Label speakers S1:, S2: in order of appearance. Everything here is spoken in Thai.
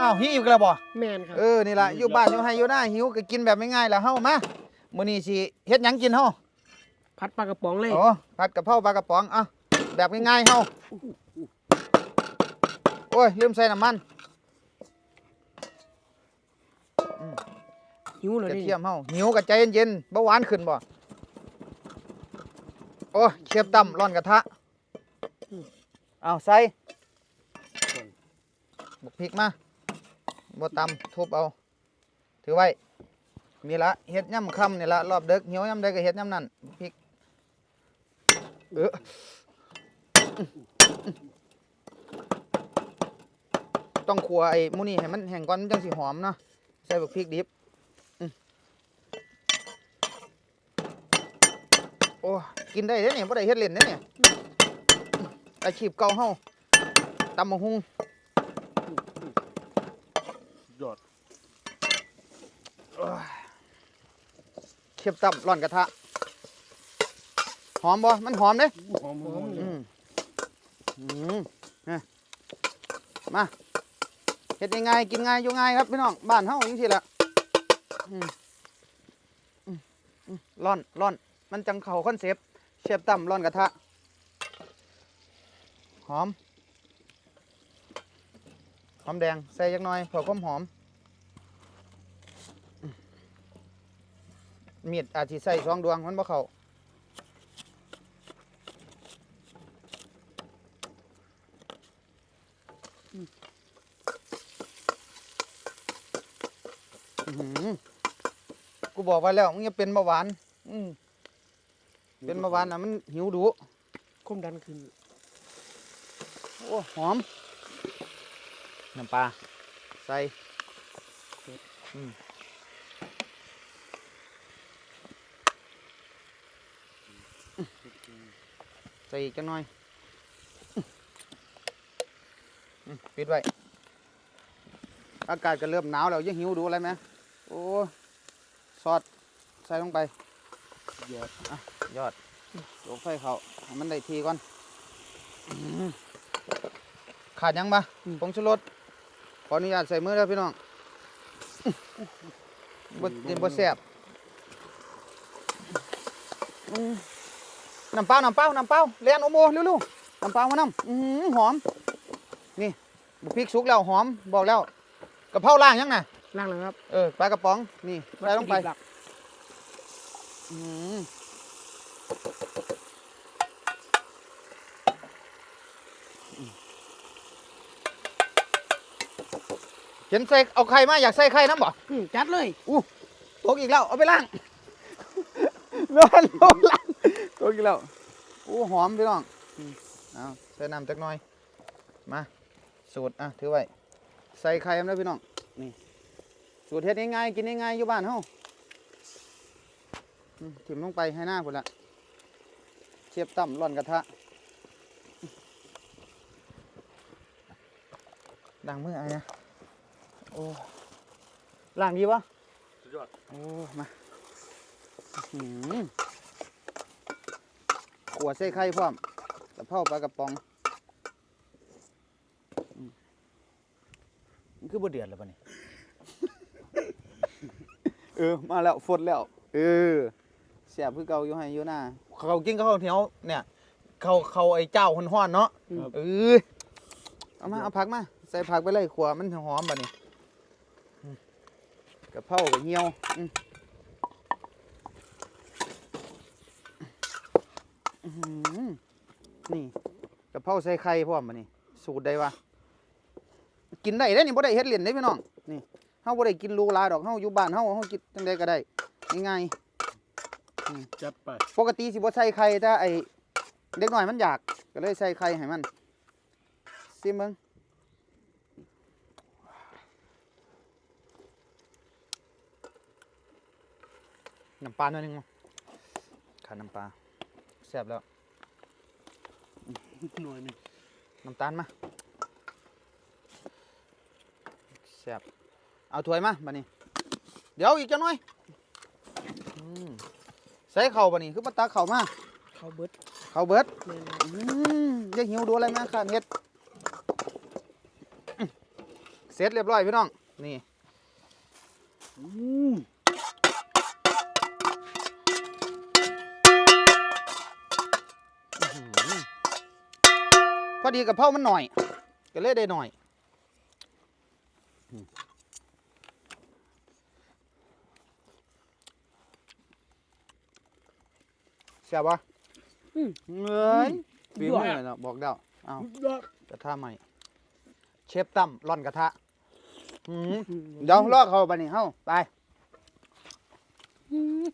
S1: อ้าวหิวอีกแล้วบ่
S2: แม่นครับ
S1: เออนี่ล่ะอยู่บ้านอยู่ไห้อยู่หน้าหิวก็กินแบบง่ายๆล่ะเฮามามื้อนี้สิเฮ็ดหยังกินเฮา
S2: พัดปลากระป๋องเลย
S1: โอ้ผัดกะเพราปลากระป๋องอะแบบง่ายๆเฮาโอ้ยลืมใส่น้ำมัน
S2: หิวเลย
S1: กระ
S2: นี่
S1: เทียมเฮาหิวก็ใจเย็นๆเบาหวานขึ้นบ่โอ้ยเชฟต่ำร้อนกระทะเอาใส่บุกพริกมา บ่ตำทุบเอา ถือไว้มีละเฮ็ดย่ำคำนี่ละรอบเด็กเหิวย่ำใดก็เฮ็ดย่ำนั่นพริกเออต้องขัวไอ้มูนี่ให้มันแห้งก่อนมันจังสิหอมเนาะใส่บักพริกดิบโอ้กินได้เด้เนี่ยบ่ได้เฮ็ดเล่นเด้เนี่ยอาชีพเก่าเฮาตำบักหุ่ง
S3: ยอด
S1: เขียบต่ำร้อนกระทะ หอมบ่ มันหอมเด้
S3: หอมหอม
S1: อืมอืมเนี่ยมาเฮ็ดง่ายๆกินง่ายอยู่ง่ายครับพี่น้อง บ้านเฮาจังซี่แหละอืมอืมอืมร้อนร้อน มันจังเข้าคอนเซปต์เชียบต่ำร้อนกระทะ หอม หอมแดง ใส่จักหน่อยเพื่อความหอม มีดอาจสิใส่สองดวงมันบ่เข้าอื้อหือกูบอกไว้แล้วมึงอย่าเป็นเบาหวาน อืมเป็นเบาหวานนะมันหิวดู
S2: ความดันขึ้น
S1: โอ้หอมน้ำปลาใส่อืม ส่อีกจังหน่อยอืมปิดไว้ อากาศก็เริ่มหนาวแล้วยังหิวดูอะไรไหมโอ้ซอสใส่ลงไป
S3: ยอด
S1: ยอดลงไฟเขาให้มันได้ทีก่อนอื้อหือขาดหยังปะผงชูรสขออนุญาตใส่มือแล้วพี่น้องบดเย็นบดแสบอื้อ น้ำเปล่าน้ำเปล่าน้ำเปล่าเลียนโอโมเร็วๆน้ำเปล่ามาน้ำอื้อหือหอม นี่บุกพริกสุกแล้วหอมบอกแล้วกะเพราล่างยังน่ะ
S2: ล่างแล้วครับ
S1: เออปลากระป๋องนี่ใส่ลงไป
S2: วัตถุดิบหลัก
S1: อื้อหือเห็นใส่เอาไข่มาอยากใส่ไข่น้ำบ่
S2: อืมจัดเลย
S1: ตกอีกแล้วเอาไปล้างร้อนลงล้างต กอีกแล้วอู้หอมพี่น้องอืมเอาใส่น้ำจักหน่อย มาสูตรอะถือไว้ใส่ไข่มาแล้วพี่น้องนี่สูตรเฮ็ดง่ายๆกินง่ายๆอยู่บ้านเฮาอืมถิ่มลงไปให้หน้าพุ่นละเชียบต่ำร่อนกระทะดังมือไอ้นะโอ้ล้างดีวะ
S3: สุดยอด
S1: โอ้มาอื้อหือ ขวดใส่ไข่พร้อมกระเพราปลากระป๋องอืมมันคือบ่เดือดแล้วปะนี่เออมาแล้วฝดแล้ว เออเสียบคือเก่าอยู่ให้อยู่หน้าเขากินข้าวเหนียวเนี่ยเขาเขาไอ้เจ้าห้อนๆเนาะ
S3: ครับ
S1: เออเอามาเอาผักมาใส่ผักไปเลยขวมันหอมบัดนี้อืมกระเพรากับเหี่ยวอืมอื้อหือนี่กระ เพราใส่ไข่พร้อมบัดนี้สูตรใดวะกินได้เด้อนี่บ่ได้เฮ็ดเล่นเด้พี่น้องนี่เฮาบ่ได้กินหรูหราดอกเฮาอยู่บ้านเฮาเฮากินจังไดก็ได้ง่ายๆ
S3: จัดไป
S1: ปกติสิบ่ใส่ไข่ถ้าไอ้เด็กน้อยมันอยากก็เลยใส่ไข่ให้มันซิมเบิ่งน้ำปลาหน่อยหนึงมั้งขาดน้ำปลาแซ่บแล้ว
S3: หน่อยหนึง
S1: น้ำตาลมาแซ่บเอาถ้วยมาบัดนี้ เดี๋ยวอีกจังหน่อยอืมใส่เข่าบัดนี้คือมาตักเข่ามา
S2: เขาเบิด
S1: เข่าเบิด
S2: แม่น
S1: อืมอย่าหิวดูอะไรมาขาดเห็ดเสร็จเรียบร้อยพี่น้องนี่
S3: อืม
S1: อดีกับเพรามันหน่อย ก็เลยได้หน่อยเสียบปะ
S2: อืม
S1: เงินฝีมือเนาะบอกเดาเอา
S2: สุดยอด
S1: กระทะใหม่ เชฟตั้มร่อนกระทะหืมเดี๋ยวลอกเขาไปนี่เฮ้าไป
S2: อืม